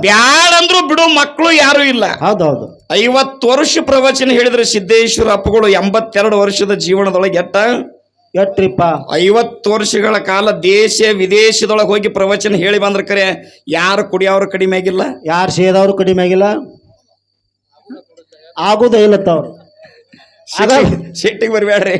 ಬ್ಯಾಡಂದ್ರು ಬಿಡು ಮಕ್ಕಳು ಯಾರು ಇಲ್ಲ. ಹೌದೌದು. ಐವತ್ತು ವರ್ಷ ಪ್ರವಚನ ಹೇಳಿದ್ರೆ ಸಿದ್ದೇಶ್ವರ ಅಪ್ಪಗಳು ಎಂಬತ್ತೆರಡು ವರ್ಷದ ಜೀವನದೊಳಗೆ ಎಟ್ಟ? ಎಟ್ರಿಪ್ಪ? ಐವತ್ತು ವರ್ಷಗಳ ಕಾಲ ದೇಶ ವಿದೇಶದೊಳಗೆ ಹೋಗಿ ಪ್ರವಚನ ಹೇಳಿ ಬಂದ್ರ ಕರೆ ಯಾರು ಕುಡಿಯೋರು ಕಡಿಮೆ ಆಗಿಲ್ಲ? ಯಾರು ಸೇದವ್ರು ಕಡಿಮೆ ಆಗಿಲ್ಲ? ಆಗುದೇ ಇಲ್ಲತ್ತವ್ರು ಸಿಟ್ಟಿಗೆ ಬರ್ಬೇಡ್ರಿ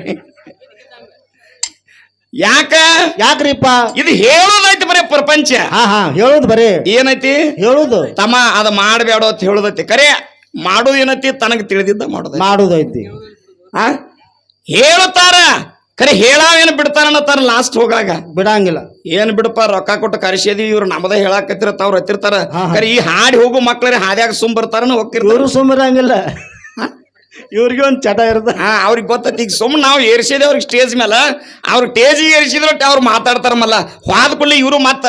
ಯಾಕ? ಯಾಕ್ರಿಪ್ಪ? ಇದು ಹೇಳೋದೈತಿ ಬರೀ ಪ್ರಪಂಚ. ಹಾ ಹಾ ಹೇಳುದು ಬರೀ. ಏನೈತಿ? ಹೇಳುದು. ತಮ್ಮ ಅದ ಮಾಡಬೇಡ ಅಂತ ಹೇಳುದೈತಿ. ಕರೆ ಮಾಡೋದು ಏನೈತಿ? ತನಗೆ ತಿಳಿದಿದ್ದ ಮಾಡೋದೈತಿ. ಮಾಡುದೈತಿ. ಆ? ಹೇಳುತ್ತಾರ. ಕರೆ ಹೇಳಾವೇನು ಬಿಡ್ತಾರ ಲಾಸ್ಟ್ ಹೋಗಾಗ. ಬಿಡಂಗಿಲ್ಲ. ಏನ್ ಬಿಡಪ್ಪ ರೊಕ್ಕ ಕೊಟ್ಟು ಕರೆಸಿದಿ ಇವ್ರು ನಮ್ಮದ ಹೇಳಾಕತ್ತಿರತ್ತ ಅವ್ರು ಹತ್ತಿರ್ತಾರ. ಕರೆ ಈ ಹಾಡಿ ಹೋಗು ಮಕ್ಳರಿ ಹಾದ್ಯಾಗ ಸುಮ್ ಬರ್ತಾರ ಹೋಗ್ತಿರ್ತಾರ. ಸುಮ್ ಸುಮ್ಮರಂಗಿಲ್ಲ ಇವ್ರಿಗೆ ಒಂದು ಚಟ ಇರುತ್ತೆ ಹಾ ಅವ್ರಿಗೆ ಗೊತ್ತೈತಿ. ಈಗ ಸುಮ್ಮನೆ ನಾವು ಏರ್ಸಿದೆ ಅವ್ರಿಗೆ ಸ್ಟೇಜ್ ಮೇಲೆ ಅವ್ರು ಏರ್ಸಿದ್ರು ಏರಿಸಿದ್ರೆ ಅವ್ರು ಮಾತಾಡ್ತಾರಮ್ಮಲ್ಲ ಹೋದ ಕೂಡಲೇ ಇವರು ಮತ್ತ.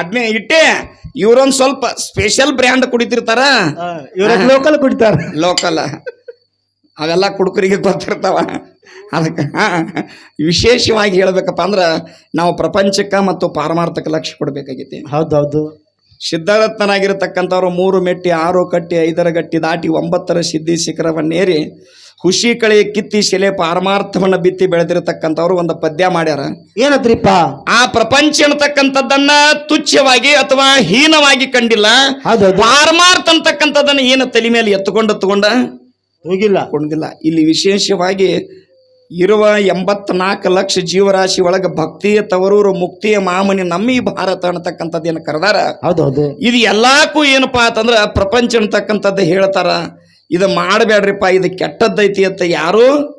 ಅದನ್ನೇ ಇಟ್ಟೆ. ಇವ್ರೊಂದು ಸ್ವಲ್ಪ ಸ್ಪೆಷಲ್ ಬ್ರ್ಯಾಂಡ್ ಕುಡಿತಿರ್ತಾರ. ಇವ್ರ ಲೋಕಲ್ ಕುಡಿತಾರ. ಲೋಕಲ್ ಅವೆಲ್ಲ ಕುಡುಕರಿಗೆ ಗೊತ್ತಿರ್ತಾವ. ಅದಕ್ಕೆ ವಿಶೇಷವಾಗಿ ಹೇಳ್ಬೇಕಪ್ಪ ಅಂದ್ರೆ ನಾವು ಪ್ರಪಂಚಕ್ಕೆ ಮತ್ತು ಪಾರಮಾರ್ಥಕ್ಕೆ ಲಕ್ಷ್ಯ ಹೌದು ಹೌದೌದು ಸಿದ್ಧಾರತ್ನಾಗಿರತಕ್ಕಂಥವ್ರು ಮೂರು ಮೆಟ್ಟಿ ಆರು ಕಟ್ಟಿ ಐದರ ಗಟ್ಟಿ ದಾಟಿ ಒಂಬತ್ತರ ಸಿದ್ಧಿ ಶಿಖರವನ್ನೇರಿ ಖುಷಿ ಕಳೆ ಕಿತ್ತಿ ಶಿಲೆ ಪಾರಮಾರ್ಥವನ್ನ ಬಿತ್ತಿ ಬೆಳೆದಿರತಕ್ಕಂಥವ್ರು ಒಂದು ಪದ್ಯ ಮಾಡ್ಯಾರ. ಏನತ್ರಿಪ್ಪ? ಆ ಪ್ರಪಂಚ ಅನ್ನತಕ್ಕಂಥದ್ದನ್ನ ತುಚ್ಛವಾಗಿ ಅಥವಾ ಹೀನವಾಗಿ ಕಂಡಿಲ್ಲ. ಪಾರಮಾರ್ಥ ಅಂತಕ್ಕಂಥದ್ದನ್ನ ಏನು ತಲೆ ಮೇಲೆ ಎತ್ತುಕೊಂಡು ಎತ್ತುಕೊಂಡ? ಹೋಗಿಲ್ಲ. ಕೊಂಡಿಲ್ಲ ಇಲ್ಲಿ ವಿಶೇಷವಾಗಿ ಇರುವ ಎಂಬತ್ನಾಲ್ಕು ಲಕ್ಷ ಜೀವರಾಶಿ ಒಳಗೆ ಭಕ್ತಿಯ ತವರೂರು ಮುಕ್ತಿಯ ಮಾಮನಿ ನಮ್ಮ ಈ ಭಾರತ ಅನ್ನತಕ್ಕಂಥದ್ದು ಏನು ಕರೆದಾರ? ಹೌದೌದು. ಇದು ಎಲ್ಲಾಕು ಏನಪ್ಪಾ ಅಂತಂದ್ರೆ ಪ್ರಪಂಚ ಅನ್ನತಕ್ಕಂಥದ್ದು ಹೇಳ್ತಾರ. ಇದು ಮಾಡಬೇಡ್ರಿಪ್ಪ ಇದು ಕೆಟ್ಟದ್ದೈತಿ ಅಂತ ಯಾರು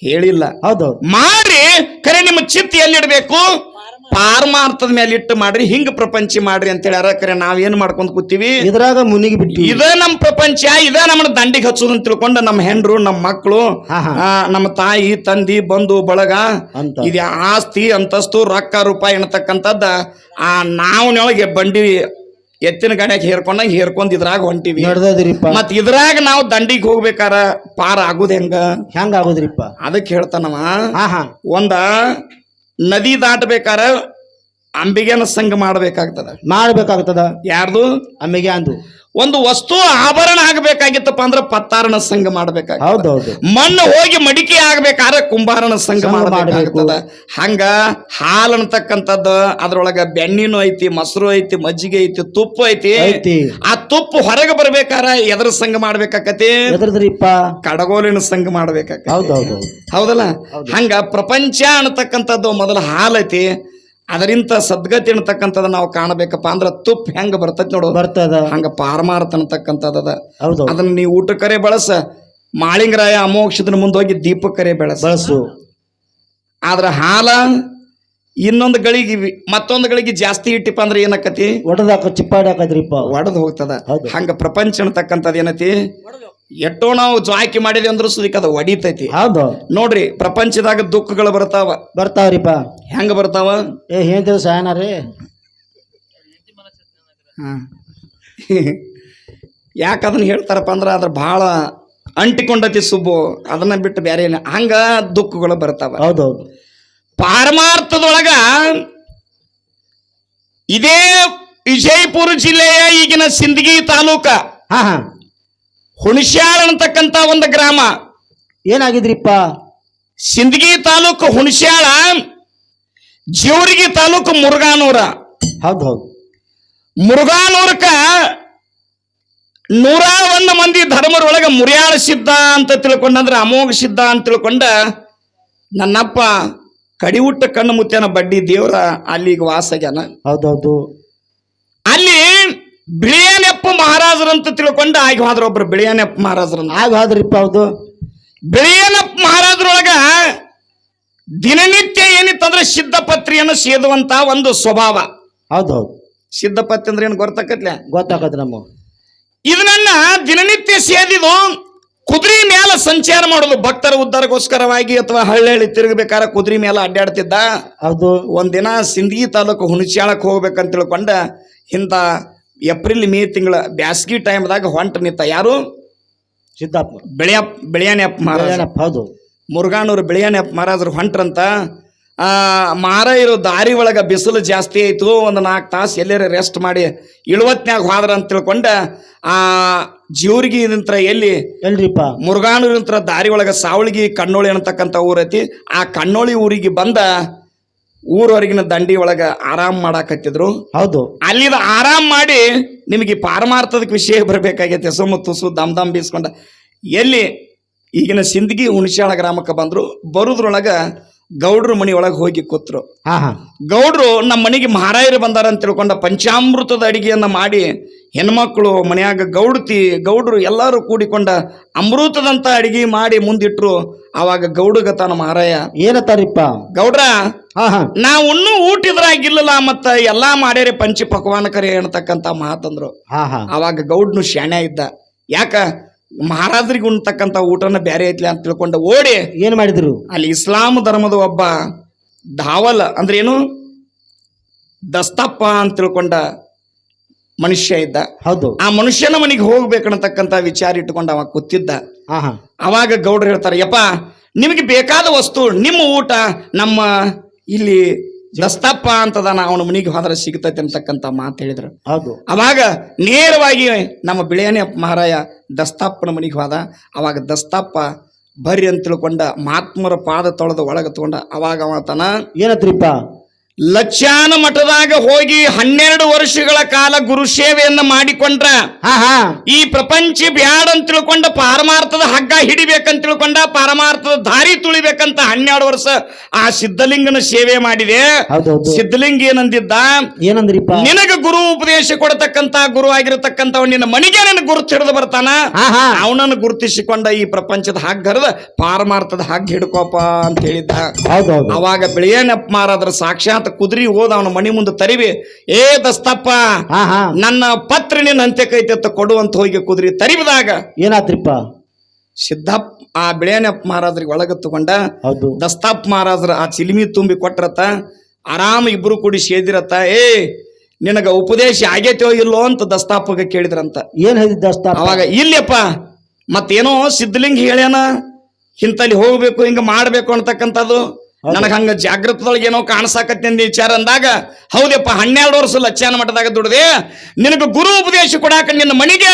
ಹೇಳಿಲ್ಲ. ಹೌದೌದು. ಮಾಡಿ ಕರೆ ನಿಮ್ಮ ಚಿತ್ತ ಎಲ್ಲಿಡ್ಬೇಕು? ಪಾರಮಾರ್ಥದ ಮೇಲೆ ಇಟ್ಟು ಮಾಡ್ರಿ ಹಿಂಗ ಪ್ರಪಂಚ ಮಾಡ್ರಿ ಅಂತ ಹೇಳ್ಯಾರ. ಕರೆ ನಾವೇನ್ ಮಾಡ್ಕೊಂಡ್ ಕೂತೀವಿ? ಇದ್ರಾಗ ಮುನಿಗಿ ಬಿಟ್ಟು ಇದ ನಮ್ಮ ಪ್ರಪಂಚ ಇದ ನಮ್ಮನ್ನ ದಂಡಿಗೆ ಹಚ್ಚೋದು ಅಂತ ತಿಳ್ಕೊಂಡು ನಮ್ಮ ಹೆಂಡ್ರು ನಮ್ಮ ಮಕ್ಕಳು. ನಮ್ಮ ತಾಯಿ ತಂದಿ ಬಂಧು ಬಳಗ ಅಂತ. ಇದು ಆಸ್ತಿ ಅಂತಸ್ತು ರೊಕ್ಕ ರೂಪಾಯಿ ಅನ್ನತಕ್ಕಂಥದ್ದ ಆ ನಾವನೊಳಗೆ ಬಂಡಿ ಎತ್ತಿನ ಗಾಡಿಯಾಗ ಹೇರ್ಕೊಂಡಾಗ ಹೇರ್ಕೊಂಡ್ ಇದ್ರಾಗ ಹೊಂಟಿವಿ. ಮತ್ ಇದ್ರಾಗ ನಾವು ದಂಡಿಗೆ ಹೋಗ್ಬೇಕಾರ ಪಾರ ಆಗುದ ಹೆಂಗ? ಹೆಂಗ ಆಗುದ್ರಿಪ್ಪ? ಅದಕ್ಕೆ ಹೇಳ್ತಾನವ ಒಂದ ನದಿ ದಾಟಬೇಕಾರ ಅಂಬಿಗೆನ ಸಂಘ ಮಾಡಬೇಕಾಗ್ತದ. ಮಾಡಬೇಕಾಗ್ತದ. ಯಾರ್ದು? ಅಂಬಿಗೆ ಅಂದು. ಒಂದು ವಸ್ತು ಆಭರಣ ಆಗ್ಬೇಕಾಗಿತ್ತಪ್ಪ ಅಂದ್ರ ಪತ್ತಾರಣ ಸಂಘ ಮಾಡ್ಬೇಕಾಗ ಹೌದೌದು. ಮಣ್ಣು ಹೋಗಿ ಮಡಿಕೆ ಆಗ್ಬೇಕಾದ್ರೆ ಕುಂಬಾರನ ಸಂಘ ಮಾಡಬೇಕಾಗ್ತದ. ಮಾಡ್ಬೇಕಾಗ್ತದ ಹಂಗ ಹಾಲು ಅನ್ತಕ್ಕಂಥದ್ದು ಅದ್ರೊಳಗ ಬೆಣ್ಣಿನೂ ಐತಿ ಮೊಸರು ಐತಿ ಮಜ್ಜಿಗೆ ಐತಿ ತುಪ್ಪ ಐತಿ. ಐತಿ. ಆ ತುಪ್ಪ ಹೊರಗೆ ಬರ್ಬೇಕಾರ ಎದ್ರ ಸಂಘ ಮಾಡ್ಬೇಕಾಕತಿ. ಕಡಗೋಲಿನ ಸಂಘ ಮಾಡ್ಬೇಕಾಕ ಹೌದೌದು. ಹೌದಲ್ಲ? ಹಂಗ ಪ್ರಪಂಚ ಅನ್ನತಕ್ಕಂಥದ್ದು ಮೊದಲ ಹಾಲೈತಿ ಅದರಿಂದ ಸದ್ಗತಿ ಅನ್ನತಕ್ಕಂಥದ್ದು ನಾವು ಕಾಣಬೇಕಪ್ಪ ಅಂದ್ರೆ ತುಪ್ಪ ಹೆಂಗ ಬರ್ತೈತಿ ನೋಡು. ಬರ್ತದ. ಹಂಗ ಪಾರಮಾರ್ಥ ಅನ್ನತಕ್ಕಂಥದ್ದ ಹೌದು. ಅದನ್ನ ನೀವು ಕರೆ ಬಳಸ. ಮಾಳಿಂಗರಾಯ ಅಮೋಕ್ಷದ ಮುಂದೆ ಹೋಗಿ ದೀಪಕ್ಕರೆ ಬೆಳಸ. ಬಳಸು. ಆದ್ರ ಹಾಲ ಇನ್ನೊಂದು ಗಳಿಗೆ ಮತ್ತೊಂದು ಗಳಿಗೆ ಜಾಸ್ತಿ ಇಟ್ಟಿಪ್ಪ ಅಂದ್ರೆ ಏನಕ್ಕತಿ ಒಡದಾಕ ಚಿಪ್ಪಾಡಿ ಹಾಕದ್ರಿಪ್ಪ ಒಡೆದು ಹೋಗ್ತದ. ಹಂಗ ಪ್ರಪಂಚ ಅನ್ನತಕ್ಕಂಥದ್ದು ಏನತಿ? ಎಷ್ಟೋ ನಾವು ಜಾಕಿ ಮಾಡಿದೆ ಅಂದ್ರೆ ಸುದಿಕ್ ಅದು ಒಡಿತೈತಿ. ಹೌದು. ನೋಡ್ರಿ ಪ್ರಪಂಚದಾಗ ದುಃಖಗಳು ಬರ್ತಾವ. ಬರ್ತಾವ್ರಿಪ್ಪ. ಹೆಂಗ ಬರ್ತಾವ? ಏ ಹೇಳ್ತೇವೆ ಸಾಯನ ರೀ. ಯಾಕೆ ಅದನ್ನ ಹೇಳ್ತಾರಪ್ಪ ಅಂದ್ರೆ ಅದ್ರ ಭಾಳ ಅಂಟಿಕೊಂಡತಿ ಸುಬ್ಬು. ಅದನ್ನ ಬಿಟ್ಟು ಬೇರೆ ಇಲ್ಲ ಹಂಗ ದುಃಖಗಳು ಬರ್ತಾವ. ಹೌದು. ಪಾರಮಾರ್ಥದೊಳಗ ಇದೇ ವಿಜಯಪುರ ಜಿಲ್ಲೆಯ ಈಗಿನ ಸಿಂದಗಿ ತಾಲೂಕ ಹಾ ಹಾ. ಹುಣಸ್ಯಾಳ ಅಂತಕ್ಕಂತ ಒಂದು ಗ್ರಾಮ. ಏನಾಗಿದ್ರಿಪ್ಪ? ಸಿಂದಗಿ ತಾಲೂಕು ಹುಣಸ್ಯಾಳ ಜೀವರಿಗಿ ತಾಲೂಕು ಮುರುಗಾನೂರ ಹೌದು ಮುರುಘಾನೂರಕ ನೂರ ಒಂದು ಮಂದಿ ಧರ್ಮರೊಳಗೆ ಮುರಿಯಾಳ ಸಿದ್ಧ ಅಂತ ತಿಳ್ಕೊಂಡಂದ್ರೆ ಅಮೋಘ ಸಿದ್ಧ ಅಂತ ತಿಳ್ಕೊಂಡ ನನ್ನಪ್ಪ ಕಡಿವುಟ್ಟ ಕಣ್ಣು ಮುತ್ತೇನ ಬಡ್ಡಿ ದೇವರ ಅಲ್ಲಿಗೆ ವಾಸಗ್ಯಾನ ಹೌದೌದು ಅಲ್ಲಿ ಬಿಳಿಯನೆಪ್ಪ ಮಹಾರಾಜರಂತ ತಿಳ್ಕೊಂಡು ಆಗಿ ಹೋದ್ರ ಒಬ್ರು ಬಿಳಿಯನೆಪ್ಪ ಮಹಾರಾಜರಂತ. ಆಗ ಹೋದ್ರಿಪ್ಪ ಹೌದು ಬಿಳಿಯನಪ್ಪ ಮಹಾರಾಜರೊಳಗ ದಿನನಿತ್ಯ ಏನಿತ್ತಂದ್ರೆ ಸಿದ್ಧಪತ್ರಿಯನ್ನು ಸೇದುವಂತ ಒಂದು ಸ್ವಭಾವ. ಹೌದೌದು ಸಿದ್ಧಪತ್ರಿ ಅಂದ್ರೆ ಏನು ಗೊತ್ತಾಕತ್ಲೆ? ಗೊತ್ತಾಗತ್ತೆ ನಮ್ಮ ಇದನ್ನ ದಿನನಿತ್ಯ ಸೇದಿದು ಕುದುರೆ ಮೇಲೆ ಸಂಚಾರ ಮಾಡೋದು. ಭಕ್ತರ ಉದ್ಧಾರಕ್ಕೋಸ್ಕರವಾಗಿ ಅಥವಾ ಹಳ್ಳಿ ತಿರುಗಬೇಕಾದ್ರೆ ಕುದುರೆ ಮೇಲೆ ಅಡ್ಡಾಡ್ತಿದ್ದ. ಅದು ಒಂದಿನ ಸಿಂದಗಿ ತಾಲೂಕು ಹುಣಸ್ಯಾಳಕ್ಕೆ ಹೋಗ್ಬೇಕಂತ ತಿಳ್ಕೊಂಡ ಇಂಥ ಏಪ್ರಿಲ್ ಮೇ ತಿಂಗಳ ಬ್ಯಾಸಗಿ ಟೈಮ್ದಾಗ ಹೊಂಟ ನಿಂತ ಯಾರು? ಸಿದ್ದಪ್ಪ ಬೆಳೆಯ ಬೆಳೆಯಾನೆಪ್ಪ ಮಹಾರಾಜ ಏನಪ್ಪ ಹೌದು. ಮುರುಘಾನೂರು ಬೆಳೆಯಾನೆಪ್ಪ ಮಹಾರಾಜರು ಹೊಂಟ್ರಂತ. ಆ ಮಾರ ಇರೋ ದಾರಿ ಒಳಗೆ ಬಿಸಿಲು ಜಾಸ್ತಿ ಆಯ್ತು. ಒಂದು ನಾಲ್ಕು ತಾಸು ಎಲ್ಲರ ರೆಸ್ಟ್ ಮಾಡಿ ಇಳುವತ್ನಾಗ ಹೋದ್ರ ಅಂತ ತಿಳ್ಕೊಂಡ ಆ ಜೀವರಿಗಿ ನಂತರ ಎಲ್ಲಿ? ಎಲ್ರಿಪ್ಪ. ಮುರುಗಾನೂರ್ ನಿಂತ್ರ ದಾರಿ ಒಳಗೆ ಸಾವಳಿಗಿ ಕಣ್ಣೋಳಿ ಅನ್ನತಕ್ಕಂಥ ಊರೈತಿ. ಆ ಕಣ್ಣೋಳಿ ಊರಿಗೆ ಬಂದ ಊರವರೆಗಿನ ದಂಡಿ ಒಳಗ ಆರಾಮ್ ಮಾಡಾಕತ್ತಿದ್ರು. ಹೌದು. ಅಲ್ಲಿದ ಆರಾಮ್ ಮಾಡಿ ನಿಮಗೆ ಪಾರಮಾರ್ಥದ ವಿಷಯ ಬರಬೇಕಾಗೈತೆ. ಸುಮ್ಮ ತುಸು ದಮ್ ದಮ್ ಬೀಸ್ಕೊಂಡ. ಎಲ್ಲಿ ಈಗಿನ ಸಿಂದಗಿ ಹುಣಸಾಳ ಗ್ರಾಮಕ್ಕೆ ಬಂದ್ರು ಬರುದ್ರೊಳಗ ಗೌಡ್ರ ಮನಿ ಒಳಗೆ ಹೋಗಿ ಕೂತ್ರು. ಹಾ ಹಾ. ಗೌಡ್ರು ನಮ್ಮ ಮನೆಗೆ ಮಹಾರಾಯರು ಬಂದಾರ ಅಂತ ತಿಳ್ಕೊಂಡ ಪಂಚಾಮೃತದ ಅಡಿಗೆಯನ್ನ ಮಾಡಿ ಹೆಣ್ಮಕ್ಳು ಮನೆಯಾಗ ಗೌಡತಿ ಗೌಡ್ರು ಎಲ್ಲರೂ ಕೂಡಿಕೊಂಡ ಅಮೃತದಂತ ಅಡಿಗೆ ಮಾಡಿ ಮುಂದಿಟ್ರು. ಅವಾಗ ಗೌಡಗ ತಾನ ಮಹಾರಾಯ. ಏನತ್ತಾರಿಪ್ಪ? ಗೌಡ್ರ ಹಾ ಹಾ. ನಾವು ಇನ್ನೂ ಊಟಿದ್ರಾಗಿಲ್ಲಲ್ಲ ಮತ್ತ ಎಲ್ಲಾ ಮಾಡ್ಯಾರೆ ಪಂಚಿ ಪಕ್ವಾನಕರಿ ಅನ್ನತಕ್ಕಂತ ಮಾತಂದ್ರು. ಹಾ ಹಾ. ಅವಾಗ ಗೌಡ್ನು ಶಾಣ್ಯ ಇದ್ದ. ಯಾಕ? ಮಹಾರಾಜರಿಗೆ ಉಣ್ತಕ್ಕಂಥ ಊಟನ ಬೇರೆ ಐತ್ಲಿ ಅಂತ ತಿಳ್ಕೊಂಡು ಓಡಿ ಏನ್ ಮಾಡಿದ್ರು? ಅಲ್ಲಿ ಇಸ್ಲಾಂ ಧರ್ಮದ ಒಬ್ಬ ಧಾವಲ್ ಅಂದ್ರೆ ಏನು? ದಸ್ತಪ್ಪ ಅಂತ ತಿಳ್ಕೊಂಡ ಮನುಷ್ಯ ಇದ್ದ. ಹೌದು. ಆ ಮನುಷ್ಯನ ಮನೆಗೆ ಹೋಗ್ಬೇಕನ್ನತಕ್ಕಂತ ವಿಚಾರ ಇಟ್ಕೊಂಡು ಅವಾಗ ಕೂತಿದ್ದ. ಅವಾಗ ಗೌಡ್ರು ಹೇಳ್ತಾರೆ ಯಪ್ಪ ನಿಮಗೆ ಬೇಕಾದ ವಸ್ತು ನಿಮ್ಮ ಊಟ ನಮ್ಮ ಇಲ್ಲಿ ದಸ್ತಪ್ಪ ಅಂತದಾನ ಅವನ ಮನಿಗೆ ಹೋದ್ರೆ ಸಿಗ್ತೈತೆ ಅಂತಕ್ಕಂಥ ಮಾತು ಹೇಳಿದ್ರು. ಹೌದು. ಅವಾಗ ನೇರವಾಗಿ ನಮ್ಮ ಬಿಳಿಯನೆ ಮಹಾರಾಯ ದಸ್ತಾಪನ ಮನೆಗೆ ಹೋದ. ಅವಾಗ ದಸ್ತಾಪ ಬರ್ರಿ ಅಂತ ತಿಳ್ಕೊಂಡ ಮಹಾತ್ಮರ ಪಾದ ತೊಳೆದು ಒಳಗೆ ತಗೊಂಡ ಅವಾಗ ಅವತನ ಏನತ್ರಿಪ್ಪ? ಲಕ್ಷಾನ ಮಠದಾಗ ಹೋಗಿ ಹನ್ನೆರಡು ವರ್ಷಗಳ ಕಾಲ ಗುರು ಸೇವೆಯನ್ನ ಮಾಡಿಕೊಂಡ್ರ. ಈ ಪ್ರಪಂಚ ಬ್ಯಾಡ ಅಂತ ತಿಳ್ಕೊಂಡ ಪಾರಮಾರ್ಥದ ಹಗ್ಗ ಹಿಡಿಬೇಕಂತ ತಿಳ್ಕೊಂಡ ಪಾರಮಾರ್ಥದ ದಾರಿ ತುಳಿಬೇಕಂತ ಹನ್ನೆರಡು ವರ್ಷ ಆ ಸಿದ್ಧಲಿಂಗನ ಸೇವೆ ಮಾಡಿದೆ. ಸಿದ್ಧಲಿಂಗ ಏನಂದಿದ್ದ? ಏನಂದ್ರಿಪ್ಪ? ನಿನಗ ಗುರು ಉಪದೇಶ ಕೊಡತಕ್ಕಂತ ಗುರು ಆಗಿರತಕ್ಕಂತ ನಿನ್ನ ಮನೆಗೆ ನನ್ನ ಗುರುತು ಹಿಡಿದು ಬರ್ತಾನ? ಅವನನ್ನು ಗುರುತಿಸಿಕೊಂಡ ಈ ಪ್ರಪಂಚದ ಹಗ್ಗರದ ಪಾರಮಾರ್ಥದ ಹಗ್ಗ ಹಿಡ್ಕೋಪ ಅಂತ ಹೇಳಿದ್ದ. ಅವಾಗ ಬೆಳೆಯ ಬಿಳಿಯನಪ್ಪ ಮಾರಾದ್ರ ಸಾಕ್ಷಾತ್ ಕುದುರಿ ಹೋದ ಅವನ ಮನೆ ಮುಂದೆ ತರಿವಿ ಏ ದಸ್ತಪ್ಪ ನನ್ನ ಪತ್ರ ನಿನ್ನ ಅಂತ್ಯಕೈತೆ ಅಂತ ಕೊಡುವಂತ ಹೋಗಿ ಕುದುರಿ ತರಿವಿದಾಗ. ಏನಾತ್ರಿಪ್ಪ? ಸಿದ್ದಪ್ಪ ಆ ಬಿಳೇನಪ್ಪ ಮಹಾರಾಜ್ರಿಗೆ ಒಳಗೆ ತಗೊಂಡ ದಸ್ತಾಪ್ ಮಹಾರಾಜರ ಆ ಚಿಲಿಮಿ ತುಂಬಿ ಕೊಟ್ರತ್ತ ಆರಾಮ ಇಬ್ರು ಕೂಡಿ ಸೇದಿರತ್ತ ಏ ನಿನಗ ಉಪದೇಶ ಆಗೈತೋ ಇಲ್ಲೋ ಅಂತ ದಸ್ತಾಪಗ ಕೇಳಿದ್ರಂತ. ಏನ್ ಅಷ್ಟ ಅವಾಗ ಇಲ್ಲಪ್ಪ ಮತ್ತೇನೋ ಸಿದ್ಧಲಿಂಗ ಹೇಳ್ಯಾನ ಇಂತಲ್ಲಿ ಹೋಗ್ಬೇಕು ಹಿಂಗ ಮಾಡ್ಬೇಕು ಅಂತಕ್ಕಂಥದ್ದು. ನನಗ ಹಂಗ ಜಾಗೃತದೊಳಗೆ ಏನೋ ಕಾಣಿಸಾಕತ್ತೆ ಅಂತ ವಿಚಾರ ಅಂದಾಗ ಹೌದಪ್ಪ ಹನ್ನೆರಡು ವರ್ಷ ಲಚ್ಚಾನ ಮಠದಾಗ ದುಡ್ದೆ ನಿನಗೆ ಗುರು ಉಪದೇಶ ಕೊಡಾಕ ನಿನ್ನ ಮಣಿಗೆ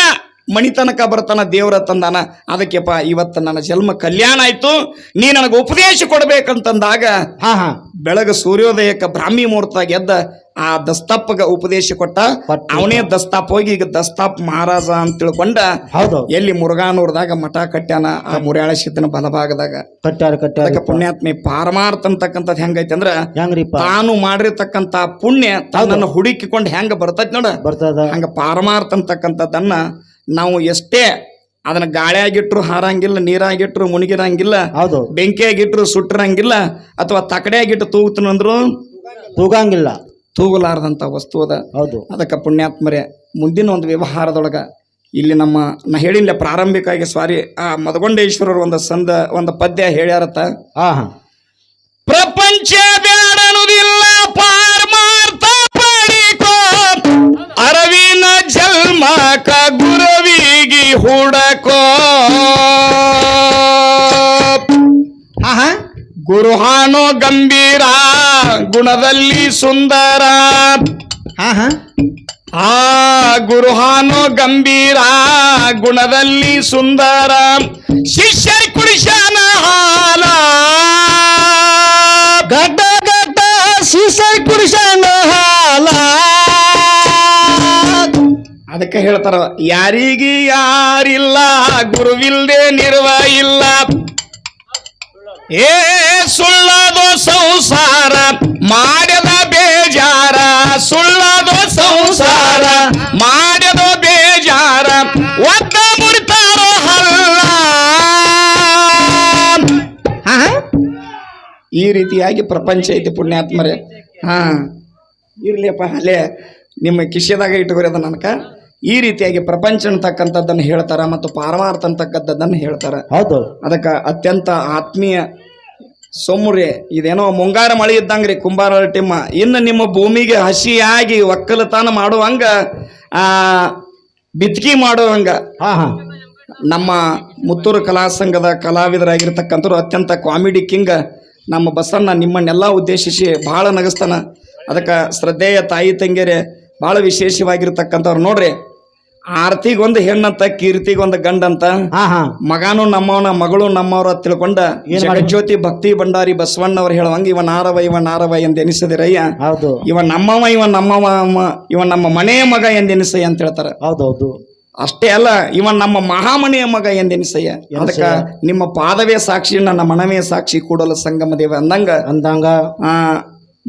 ಮಣಿ ತನಕ ಬರ್ತಾನ ದೇವರ ತಂದಾನ. ಅದಕ್ಕೆಪ್ಪ ಇವತ್ತು ನನ್ನ ಜನ್ಮ ಕಲ್ಯಾಣ ಆಯ್ತು ನೀ ನನಗೆ ಉಪದೇಶ ಕೊಡ್ಬೇಕಂತಂದಾಗ ಹಾ ಹಾ. ಬೆಳಗ ಸೂರ್ಯೋದಯಕ್ಕೆ ಬ್ರಾಹ್ಮಿ ಮುಹೂರ್ತ ಗೆದ್ದ ಆ ದಸ್ತಾಪಗ ಉಪದೇಶ ಕೊಟ್ಟ ಕೊಟ್ಟ. ಅವನೇ ದಸ್ತಾಪ್ ಹೋಗಿ ಈಗ ದಸ್ತಾಪ್ ಮಹಾರಾಜ ಅಂತ ತಿಳ್ಕೊಂಡ ಹೌದು. ಎಲ್ಲಿ ಮುರುಘಾನೂರ್ದಾಗ ಮಠ ಕಟ್ಟ್ಯಾನ ಆ ಮುರ್ಯಾಳ ಸಿದ್ದನ ಬಲಭಾಗದಾಗ. ಕಟ್ಟಾರ ಕಟ್ಟಾರ ಪುಣ್ಯಾತ್ಮೆ ಪಾರಮಾರ್ಥ ಅಂತಕ್ಕಂಥದ್ದು ಹೆಂಗೈತೆ ಅಂದ್ರ ತಾನು ಮಾಡಿರ್ತಕ್ಕಂತ ಪುಣ್ಯ ತನ್ನ ಹುಡುಕಿಕೊಂಡು ಹೆಂಗ ಬರ್ತೈತಿ ನೋಡ. ಬರ್ತದ? ಹಂಗ ಪಾರಮಾರ್ಥ ಅಂತಕ್ಕಂಥದ್ದನ್ನ ನಾವು ಎಷ್ಟೇ ಅದನ್ನ ಗಾಳಿಯಾಗಿಟ್ರು ಹಾರಂಗಿಲ್ಲ ನೀರಾಗಿಟ್ರು ಮುಣಗಿರಂಗಿಲ್ಲ ಹೌದು. ಬೆಂಕಿಯಾಗಿಟ್ರು ಸುಟ್ಟಿರಂಗಿಲ್ಲ ಅಥವಾ ತಕಡೆಯಾಗಿಟ್ಟು ತೂಗುತ್ತನಂದ್ರು ತೂಗಂಗಿಲ್ಲ. ತೂಗಲಾರದಂಥ ವಸ್ತು ಅದ. ಹೌದು. ಅದಕ್ಕೆ ಪುಣ್ಯಾತ್ಮರೇ ಮುಂದಿನ ಒಂದು ವ್ಯವಹಾರದೊಳಗೆ ಇಲ್ಲಿ ನಮ್ಮ ನಾ ಹೇಳಿಲ್ಲ ಪ್ರಾರಂಭಿಕವಾಗಿ ಸ್ವಾರಿ ಆ ಮದಗೊಂಡೇಶ್ವರರು ಒಂದು ಸಂದ ಒಂದು ಪದ್ಯ ಹೇಳ್ಯಾರತ್ತ. ಹಾ ಹಾ. ಪ್ರಪಂಚ ಬೇಡನುದಿಲ್ಲ ಪಾರ್ಮಾರ್ಥ ಪಡಿಕೋ ಅರವಿನ ಜನ್ಮಕ ಗುರುಹಾನು ಗಂಭೀರ ಗುಣದಲ್ಲಿ ಸುಂದರ. ಹಾ ಹಾ. ಆ ಗುರುಹಾನು ಗಂಭೀರ ಗುಣದಲ್ಲಿ ಸುಂದರ. ಶಿಷ್ಯರ್ ಕುಡಿಶನ ಹಾಲ. ಗಡ್ಡ ಗಡ್ಡ ಸೀಸೈ ಕುಡಿಶನ ಹಾಲ. ಅದಕ್ಕೆ ಹೇಳ್ತಾರ ಯಾರಿಗೆ ಯಾರಿಲ್ಲ ಗುರುವಿಲ್ದೆ ನಿರ್ವ ಇಲ್ಲ. ಏ ಸುಳ್ಳದು ಸಂಸಾರ, ಮಾಡದ ಬೇಜಾರ, ಸುಳ್ಳದು ಸಂಸಾರ, ಮಾಡದ ಬೇಜಾರ ಒತ್ತ ಮುರಿತಾರೋ ಹಲ್ಲ. ಈ ರೀತಿಯಾಗಿ ಪ್ರಪಂಚ ಐತಿ ಪುಣ್ಯಾತ್ಮರೇ. ಹಾ. ಇರ್ಲಿಯಪ್ಪ, ಅಲ್ಲೇ, ನಿಮ್ಮ ಕಿಶೆದಾಗ ಇಟ್ಕೊರಿ ಅದ ನನಕ. ಈ ರೀತಿಯಾಗಿ ಪ್ರಪಂಚ ಅಂತಕ್ಕಂಥದ್ದನ್ನು ಹೇಳ್ತಾರ ಮತ್ತು ಪಾರಮಾರ್ಥ ಅಂತಕ್ಕಂಥದ್ದನ್ನು ಹೇಳ್ತಾರ. ಹೌದು. ಅದಕ್ಕೆ ಅತ್ಯಂತ ಆತ್ಮೀಯ ಸೊಮ್ಮುರಿ ಇದೇನೋ ಮುಂಗಾರ ಮಳೆ ಇದ್ದಂಗ್ರಿ ಕುಂಬಾರ ಟಿಮ್ಮ. ಇನ್ನು ನಿಮ್ಮ ಭೂಮಿಗೆ ಹಸಿಯಾಗಿ ಒಕ್ಕಲತನ ಮಾಡುವಂಗ ಆ ಬಿತ್ಕಿ ಮಾಡುವಂಗ ಹಾ ಹಾ. ನಮ್ಮ ಮುತ್ತೂರು ಕಲಾ ಸಂಘದ ಕಲಾವಿದರಾಗಿರ್ತಕ್ಕಂಥವ್ರು ಅತ್ಯಂತ ಕಾಮಿಡಿ ಕಿಂಗ್. ನಮ್ಮ ಬಸಣ್ಣ ನಿಮ್ಮನ್ನೆಲ್ಲ ಉದ್ದೇಶಿಸಿ ಬಹಳ ನಗಸ್ತಾನ. ಅದಕ್ಕೆ ಶ್ರದ್ಧೆಯ ತಾಯಿ ತಂಗಿಯರೇ ಬಹಳ ವಿಶೇಷವಾಗಿರ್ತಕ್ಕಂಥವ್ರು ನೋಡ್ರಿ. ಆರ್ತಿಗೊಂದು ಹೆಣ್ಣಂತ ಕೀರ್ತಿಗೊಂದು ಗಂಡಂತ ಹಾ ಹಾ. ಮಗನು ನಮ್ಮವನ ಮಗಳು ನಮ್ಮವ್ರ ತಿಳ್ಕೊಂಡ ಜ್ಯೋತಿ ಜಗಜ್ಯೋತಿ ಭಕ್ತಿ ಭಂಡಾರಿ ಬಸವಣ್ಣವ್ರು ಹೇಳುವಂಗ ಇವ ನಾರವ ಇವ ನಾರವ ಎಂದು ಎನಿಸದಿರಯ್ಯ. ಹೌದು. ಇವ ನಮ್ಮವ ಇವ ನಮ್ಮವ ಇವ ನಮ್ಮ ಮನೆಯ ಮಗ ಎಂದೆನಿಸಯ್ಯ ಅಂತ ಹೇಳ್ತಾರ. ಹೌದೌದು ಅಷ್ಟೇ ಅಲ್ಲ ಇವ ನಮ್ಮ ಮಹಾಮನೆಯ ಮಗ ಎಂದೆನಿಸಯ್ಯ ಅದಕ್ಕ ನಿಮ್ಮ ಪಾದವೇ ಸಾಕ್ಷಿ ನನ್ನ ಮನವೇ ಸಾಕ್ಷಿ ಕೂಡಲ ಸಂಗಮ ದೇವ ಅಂದಂಗ ಅಂದಂಗ. ಆ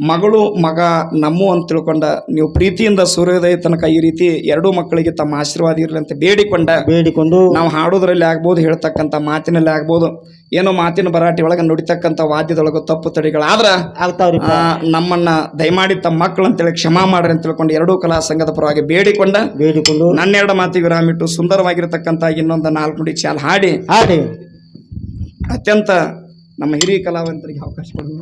ಮಗಳು ಮಗ ನಮ್ಮ ಅಂತ ತಿಳ್ಕೊಂಡ ನೀವು ಪ್ರೀತಿಯಿಂದ ಸೂರ್ಯೋದಯ ತನಕ ಈ ರೀತಿ ಎರಡೂ ಮಕ್ಕಳಿಗೆ ತಮ್ಮ ಆಶೀರ್ವಾದ ಇರಲಿ ಅಂತ ಬೇಡಿಕೊಂಡ ಬೇಡಿಕೊಂಡು ನಾವು ಹಾಡೋದ್ರಲ್ಲಿ ಆಗ್ಬೋದು ಹೇಳ್ತಕ್ಕಂಥ ಮಾತಿನಲ್ಲಿ ಆಗ್ಬೋದು ಏನೋ ಮಾತಿನ ಭರಾಟೆ ಒಳಗೆ ನುಡಿತಕ್ಕಂಥ ವಾದ್ಯದೊಳಗೆ ತಪ್ಪು ತಡೆಗಳಾದ್ರ ಆಗ್ತಾವ್ರಿ ಆ, ನಮ್ಮನ್ನ ದಯಮಾಡಿ ತಮ್ಮ ಮಕ್ಕಳು ಅಂತೇಳಿ ಕ್ಷಮಾ ಮಾಡ್ರಿ ಅಂತ ತಿಳ್ಕೊಂಡು ಎರಡೂ ಕಲಾ ಸಂಘದ ಪರವಾಗಿ ಬೇಡಿಕೊಂಡ ಬೇಡಿಕೊಂಡು ನನ್ನೆರಡು ಮಾತಿಗೆ ವಿರಾಮ ಇಟ್ಟು ಸುಂದರವಾಗಿರತಕ್ಕಂಥ ಇನ್ನೊಂದು ನಾಲ್ಕು ನುಡಿ ಚಾಲ್ ಹಾಡಿ. ಹಾಡಿ. ಅತ್ಯಂತ ನಮ್ಮ ಹಿರಿಯ ಕಲಾವಂತರಿಗೆ ಅವಕಾಶ ಕೊಡೋಣ